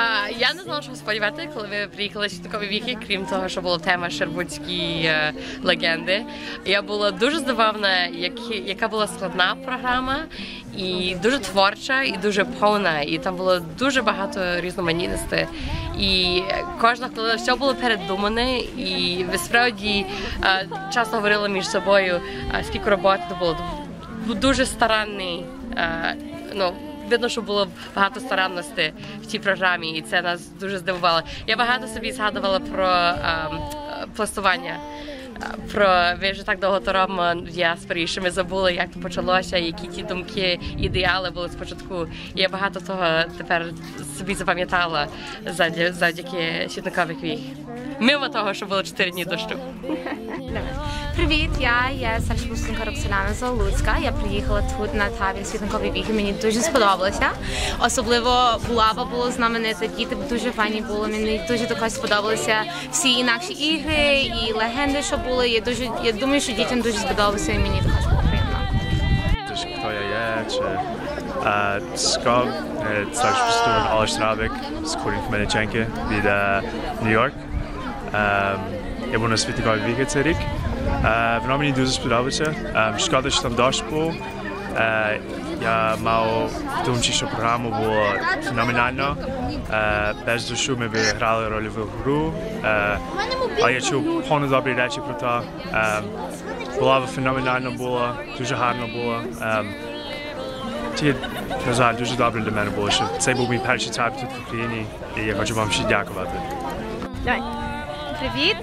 А, я не знала, що сподівати, коли ви приїхали святкові віки, крім того, що була тема Шербутські е, легенди. Я була дуже здивована, які, яка була складна програма, і дуже творча, і дуже повна. І там було дуже багато різноманітностей. І кожна хвилина все було передумане, і ви справді е, часто говорили між собою, е, скільки роботи було. Дуже старанний. е, ну, видно, що було багато старанності в цій програмі, і це нас дуже здивувало. Я багато собі згадувала про ем, е, пластування. Про ви вже так довго то в діаспорі, що ми забули, як то почалося, які ті думки, ідеали були спочатку. Я багато того тепер собі запам'ятала завдя- завдяки світникових вік. Мимо того, що було 4 дні дощу. Привіт, я є Сарчбустинка Роксолана з Луцька. Я приїхала тут на табір світникові віки. Мені дуже сподобалося. Особливо Булава було знаменита, діти дуже файні були. Мені дуже також сподобалися всі інакші ігри і легенди, що були. Я дуже я думаю, що дітям дуже сподобалося і мені також було приємно. E, Skog, e, coś po prostu Aleś Rabik z Kurin Kmeniczenki від New York. Е, я був на світниковій віки цей рік. Е, воно мені дуже сподобається. Е, шкода, що там дощ був. Е, я мав думці, що програма була феноменальна. Е, без дощу ми б грали рольову гру. Е, але я чув повно добрі речі про те. Е, була феноменально була, дуже гарно було. Ем, тільки, на жаль, дуже добре для мене було, що це був мій перший табір тут в Україні, і я хочу вам ще дякувати. Привіт,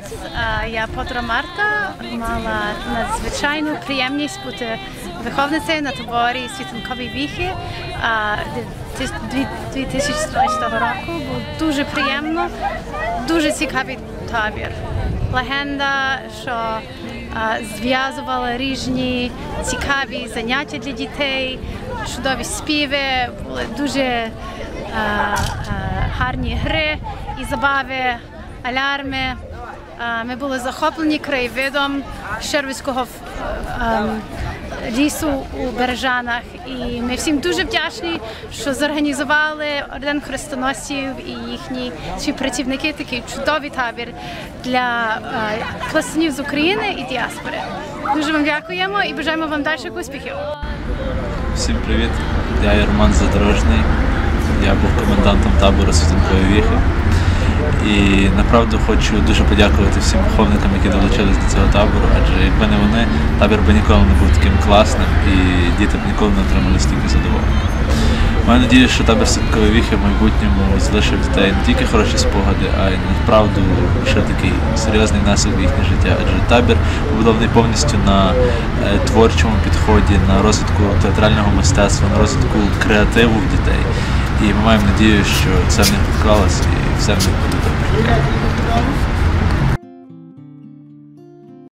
Е, я Подра Марта. Мала надзвичайну приємність бути виховницею на таборі світанкові віхи е, дві- дві- 2013 року. Було дуже приємно, дуже цікавий табір. Легенда, що е, зв'язувала різні цікаві заняття для дітей, чудові співи, були дуже е, е, гарні гри і забави алярми. Ми були захоплені краєвидом Шервицького лісу у Бережанах. І ми всім дуже вдячні, що зорганізували орден хрестоносців і їхні співпрацівники такий чудовий табір для пластунів з України і діаспори. Дуже вам дякуємо і бажаємо вам далі успіхів. Всім привіт! Я Роман Задорожний. Я був комендантом табору Світанкової віхи. І направду хочу дуже подякувати всім виховникам, які долучились до цього табору, адже якби не вони, табір би ніколи не був таким класним і діти б ніколи не отримали стільки задоволення. Маю надію, що табір Садкові віхи в майбутньому залишив дітей не тільки хороші спогади, а й направду ще такий серйозний внесок в їхнє життя. Адже табір побудований повністю на е, творчому підході, на розвитку театрального мистецтва, на розвитку креативу в дітей. І ми маємо надію, що це в них відклалося. 70.